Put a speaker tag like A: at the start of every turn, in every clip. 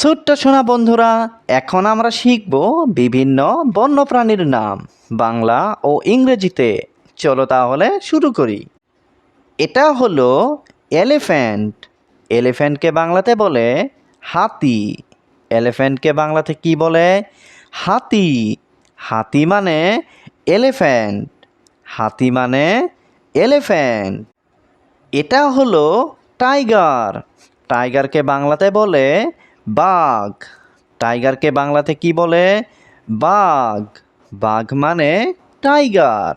A: ছোট্ট সোনা বন্ধুরা, এখন আমরা শিখব বিভিন্ন বন্যপ্রাণীর নাম, বাংলা ও ইংরেজিতে। চলো তাহলে শুরু করি। এটা হলো এলিফ্যান্ট। এলিফ্যান্টকে বাংলাতে বলে হাতি। এলিফ্যান্টকে বাংলাতে কি বলে? হাতি। হাতি মানে এলিফ্যান্ট। হাতি মানে এলিফ্যান্ট। এটা হলো টাইগার। টাইগারকে বাংলাতে বলে বাঘ। টাইগারকে বাংলাতে কি বলে? বাঘ। বাঘ মানে টাইগার।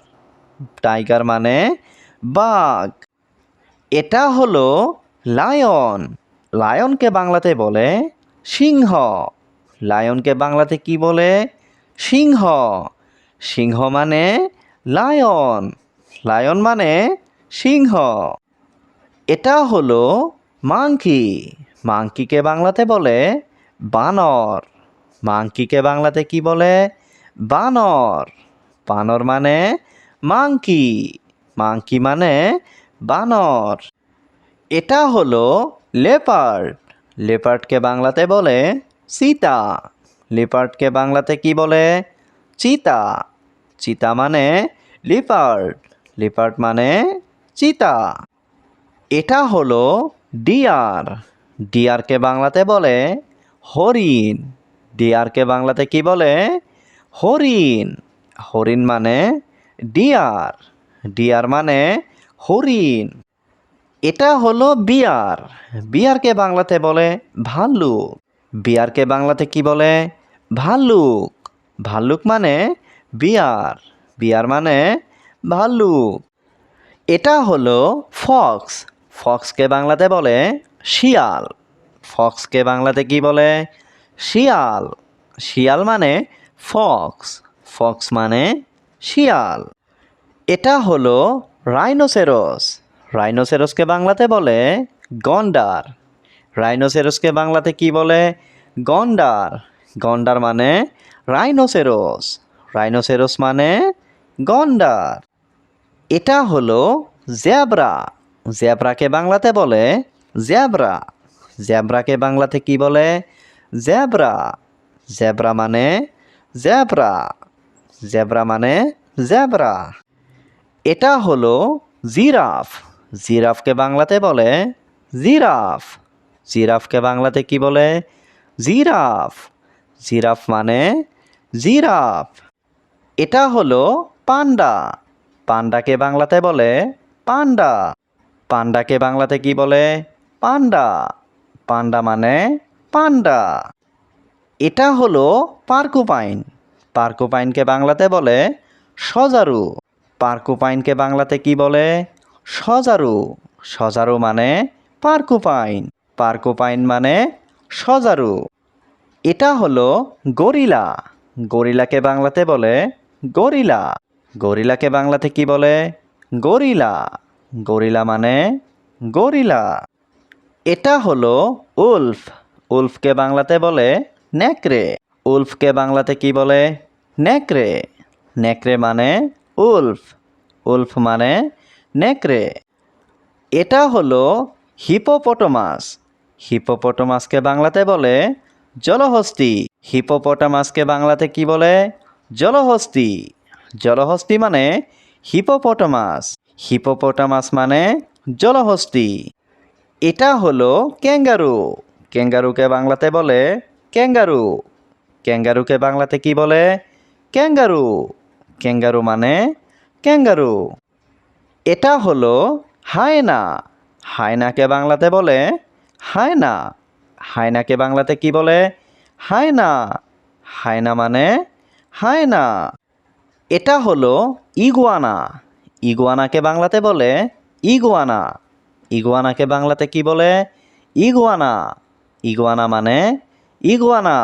A: টাইগার মানে বাঘ। এটা হলো লায়ন। লায়নকে বাংলাতে বলে সিংহ। লায়নকে বাংলাতে কি বলে? সিংহ। সিংহ মানে লায়ন। লায়ন মানে সিংহ। এটা হলো মাংকি মাংকিকে বাংলাতে বলে বানর। মাংকিকে বাংলাতে কি বলে? বানর। বানর মানে মাংকি। মাংকি মানে বানর। এটা হলো লেপার্ড। লেপার্ডকে বাংলাতে বলে চিতা। লেপার্ডকে বাংলাতে কি বলে? চিতা। চিতা মানে লিপার্ড। লিপার্ড মানে চিতা। এটা হলো ডিয়ার। ডিয়ারকে বাংলাতে বলে হরিণ। ডিয়ারকে বাংলাতে কি বলে? হরিণ। হরিণ মানে ডিয়ার। ডিয়ার মানে হরিণ। এটা হলো বিয়ার। বিয়ারকে বাংলাতে বলে ভাল্লুক। বিয়ারকে বাংলাতে কি বলে? ভাল্লুক। ভাল্লুক মানে বিয়ার। বিয়ার মানে ভাল্লুক। এটা হলো ফক্স। ফক্সকে বাংলাতে বলে শিয়াল। ফক্সকে বাংলাতে কি বলে? শিয়াল। শিয়াল মানে ফক্স। ফক্স মানে শিয়াল। এটা হলো রাইনোসেরস। রাইনোসেরসকে বাংলাতে বলে গন্ডার। রাইনোসেরসকে বাংলাতে কি বলে? গন্ডার। গন্ডার মানে রাইনোসেরস। রাইনোসেরস মানে গন্ডার। এটা হলো জ্যাব্রা জ্যাব্রাকে বাংলাতে বলে জ্যাব্রা জ্যাব্রাকে বাংলাতে কি বলে? জ্যাব্রা জ্যাব্রা মানে জ্যাব্রা জ্যাব্রা মানে জ্যাব্রা এটা হলো জিরাফ। জিরাফকে বাংলাতে বলে জিরাফ। জিরাফকে বাংলাতে কি বলে? জিরাফ। জিরাফ মানে জিরাফ। এটা হলো পান্ডা। পান্ডাকে বাংলাতে বলে পান্ডা। পান্ডাকে বাংলাতে কি বলে? পান্ডা। পান্ডা মানে পান্ডা। এটা হলো পার্কুপাইন। পার্কুপাইনকে বাংলাতে বলে সজারু। পার্কুপাইনকে বাংলাতে কি বলে? সজারু। সজারু মানে পার্কুপাইন। পার্কুপাইন মানে সজারু। এটা হলো গরিলা। গরিলাকে বাংলাতে বলে গরিলা। গরিলাকে বাংলাতে কি বলে? গরিলা। গরিলা মানে গরিলা। এটা হলো উলফ। উলফকে বাংলাতে বলে নেকড়ে। উলফকে বাংলাতে কি বলে? নেকড়ে। নেকড়ে মানে উলফ। উলফ মানে নেকড়ে। এটা হলো হিপোপটোমাস। হিপোপটোমাসকে বাংলাতে বলে জলহস্তি। হিপোপটামাসকে বাংলাতে কি বলে? জলহস্তি। জলহস্তি মানে হিপোপটোমাস। হিপোপটামাস মানে জলহস্তি। এটা হলো ক্যাঙ্গারু। ক্যাঙ্গারুকে বাংলাতে বলে ক্যাঙ্গারু। ক্যাঙ্গারুকে বাংলাতে কি বলে? ক্যাঙ্গারু। ক্যাঙ্গারু মানে ক্যাঙ্গারু। এটা হলো হায়না। হায়নাকে বাংলাতে বলে হায়না। হায়নাকে বাংলাতে কি বলে? হায়না। হায়না মানে হায়না। এটা হলো ইগুয়ানা। ইগুয়ানাকে বাংলাতে বলে ইগুয়ানা। ইগুয়ানাকে বাংলাতে কি বলে? ইগুয়ানা। ইগুয়ানা মানে ইগুয়ানা।